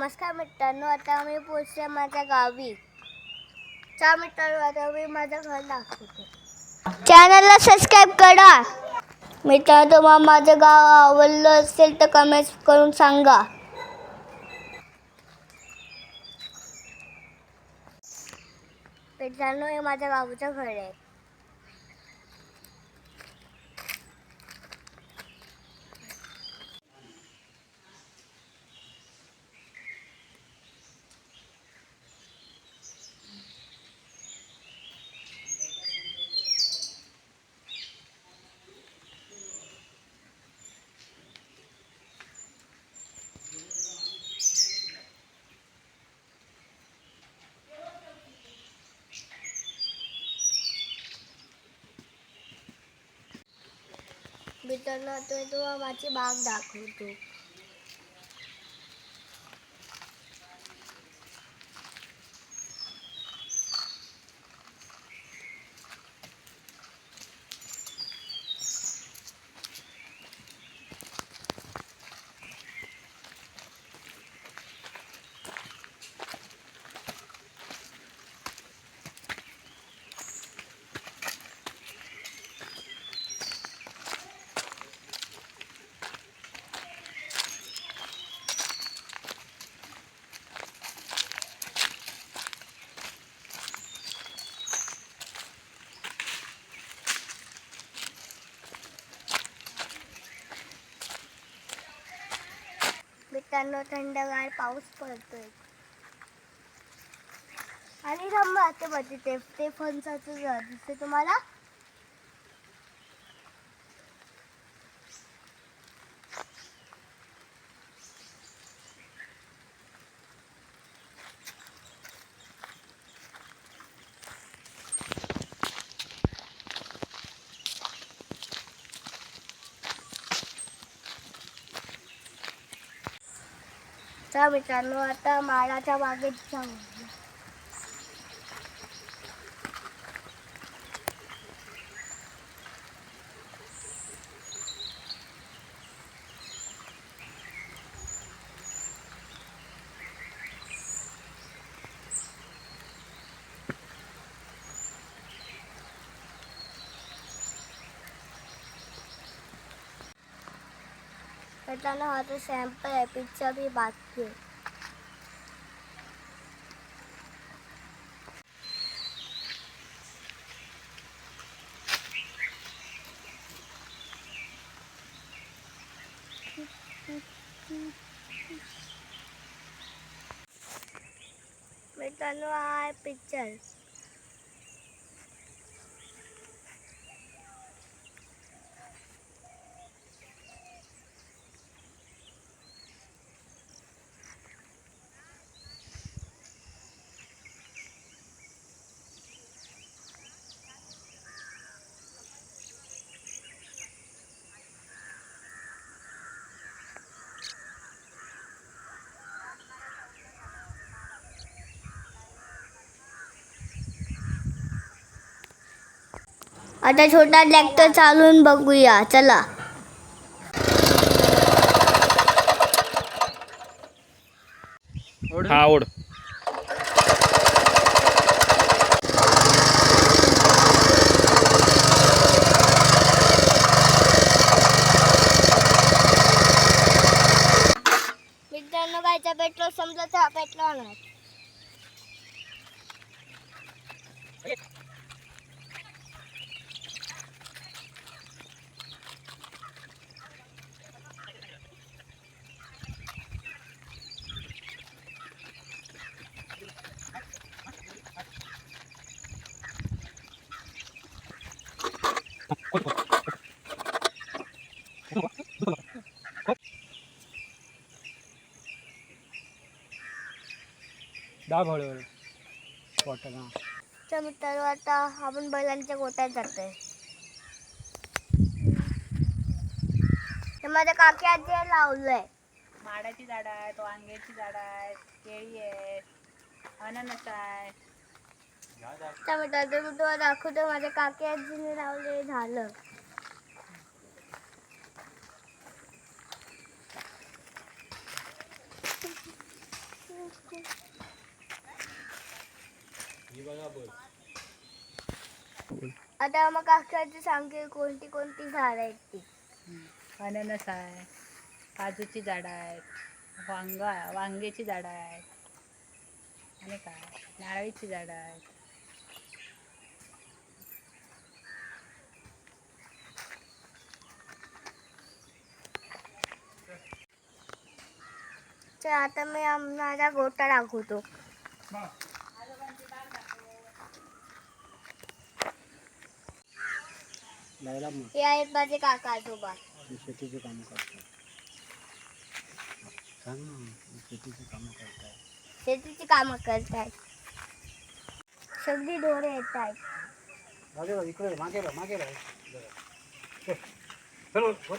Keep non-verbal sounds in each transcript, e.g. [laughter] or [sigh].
नमस्कार मित्रांनो आता मी पोचते माझ्या गावी. चा मित्रांनो आता मी माझं घर दाखवते. चॅनलला सबस्क्राईब करा. मित्रांनो तुम्हाला माझं गाव आवडलं असेल तर कमेंट्स करून सांगा. मित्रांनो हे माझ्या गावचं घर आहे. मित्रांना तो मी माझी बाग दाखवतो. मित्रांनो थंडगार पाऊस पडतोय. आणि थांबा ते मध्ये ते ते फणसाचं झाड दिसते तुम्हाला तर मित्रांनो आता माळाच्या बागेत जाऊ मित्रांनो हा तो सॅम्पल आहे पिक्चर भी बाकी आहे. मित्रांनो हा पिक्चर आता छोटा ट्रॅक्टर चालून बघूया चला. हा ओढ. मित्रांनो गायचा पेट्रोल समजा पेट्रोल दाब हळूहळू बॉटल हा तर मित्रांनो आता आपण बैलांच्या गोट्यात जातोय. हे माझ्या काकी आजी लावलंय. माडाची झाडं आहेत वांग्याची झाडं आहेत केळी आहेत अननस आहे तर मित्रांनो दाखवतो माझ्या काकी आजीने लावले झालं. आता मग काकाची सांगेल कोणती कोणती झाडं आहेत ती. अननस आहे काजूची झाडं आहेत वांगा वांग्याची झाडं आहेत आणि काय? नारळीची झाडं आहेत. तर आता मी माझा गोटा दाखवतो. हे आहेत माझे काका आजोबा. शेतीची कामं करतो सांग ना शेतीची कामं करताय. शेतीची कामं करतायत. सगळी ढोरे येत आहेत. मागे बघ इकडे मागे बघ मागे बघ जरा. चल, चल, चल.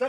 चल.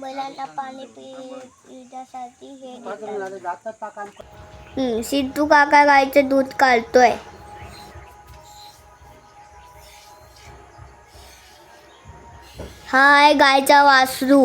बैलांना पाणी पिण्यासाठी हे देतात. सिद्धू काका गायचं दूध काढतोय हा गायचा वासरू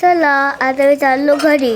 चला आता मी चाललो घरी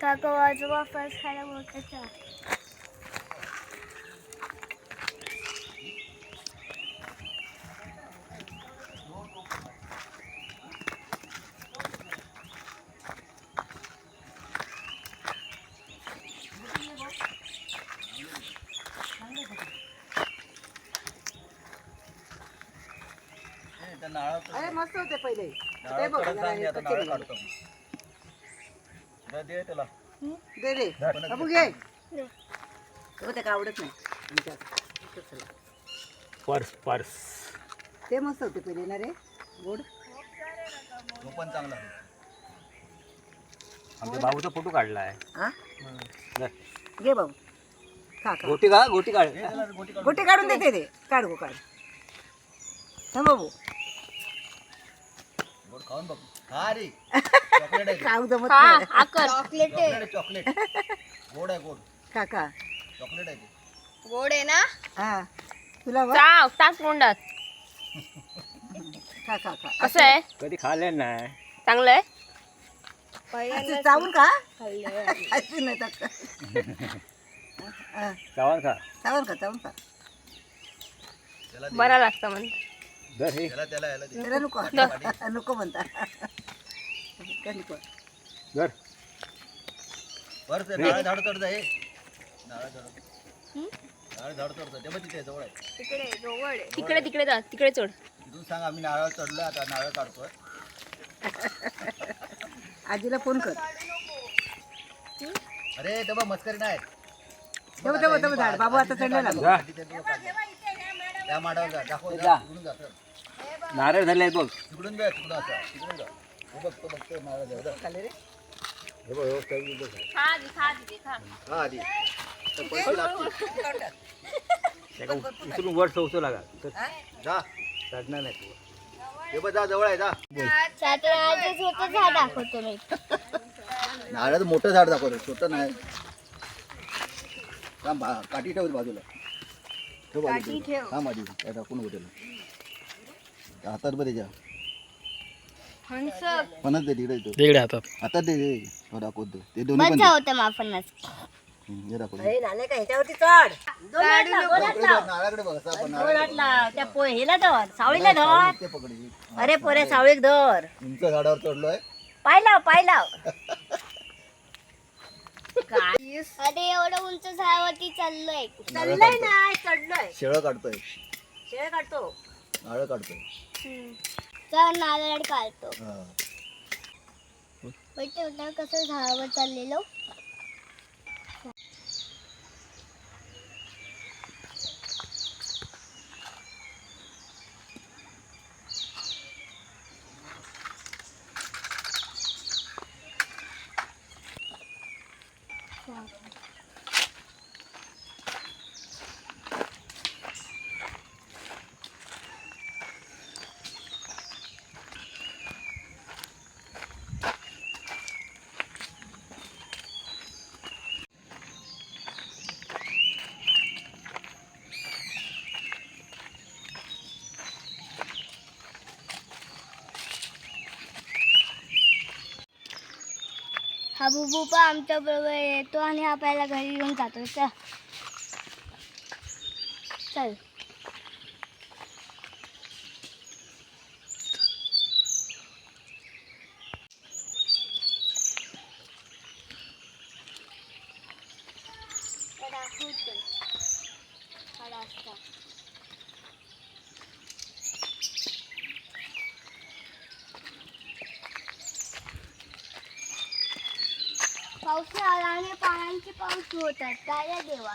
काका आजोबा फर्स्ट खायला बोलतात अरे मस्त होते पहिले. ते बघ जरा हे कच्चे निघाले. दे रे. बाबू घे. हो ते का आवडत नाही. आमच्या. Purse purse. ते मस्त होते पहिले ना रे. गोड. आमच्या बाबूचा फोटो काढला आहे हा घे बाबू. खा खा. गोटी का गोटी काढ. गोटी काढून देते ते. काढ गो काढ. हा बाबू. खाऊ जमत नाही. चॉकलेट आहे खा खा. गोड आहे ना? हा. तुला बघ. चाव टाक तोंडात. खा खा खा. कसं आहे? कधी खाल्ले नाही. चांगलं आहे? असं चावून का नाही हा, चावण खा. चावून का चावून का बरा लागतं म्हण हे. त्याला नको. [laughs] नको म्हणता. काय नको? धर तिकडे जवळ तिकडे तिकडे जा. तिकडे चढ सांग आम्ही नारळ चढलोय आता नारळ काढतोय. [laughs] आजीला फोन कर. अरे तेव्हा मस्करी नाही. तेव्हा तेव्हा तेव्हा झाड. बाबू आता चढलेला. जा. त्या माडावर जा दाखव जा. जा. तिकडून जा सर. नारळ झाले बघ. तिकडून जा तिकडून असं तिकडून जा. हो बघ तो बघतो नारळ जा, जा. हे बघ हे काही बघ. हा आधी. तर पैसे लागतील. त्याला उचलून वर चौचू लागा. तर जा. चढणार नाही तू. हे बघ जा जवळ आहे जा. सातराचं छोटं झाड दाखवतो मी नारळाचं मोठं झाड दाखवतो छोटं नाही. थांब, बा- काठी ठेव बाजूला. ठेव बाजूला हा माझी काय दाखवू नको त्याला हातात बरे जा हंस पणच दे तिकडे येतो तिकडे हातात. हातात दे दे हो दाखवतो ते दोन्ही पण मजा होतं माफनच दे. हम्म, हे दाखवतो झाले का ह्याच्यावरती चढ. नारळाकडे बघ असं आपण नारळ त्या पोहे हेला धर सावळीला धर. ते पकडी अरे पोरे सावळीक धर. उंच झाडावर चढलोय? पाहिला [laughs] अरे एवढं उंच झाडावरती चाललोय. काढतोय. नाही चढलोय. शेळं काढतोय. शेळ काढतो. नारळ काढतोय. तर नारळ काढतो. हा. पण तेवढं कसं झाडावर चाललेलो. हा बुबू पण आमच्या बरोबर येतो आणि आपल्याला घरी येऊन जातो. चल. चल. हा रस्ता पाऊस आला आणि पाऊस होतात. काय देवा?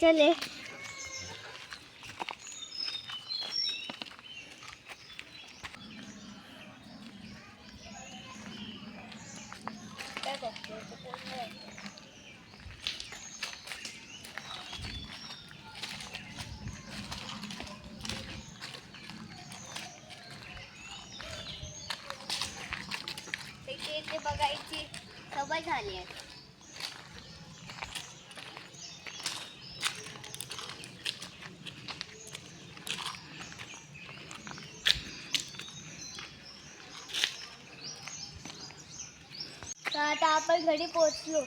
चले. इथे बघायची सवय झाली आहे. तर आता आपण घरी पोहोचलो.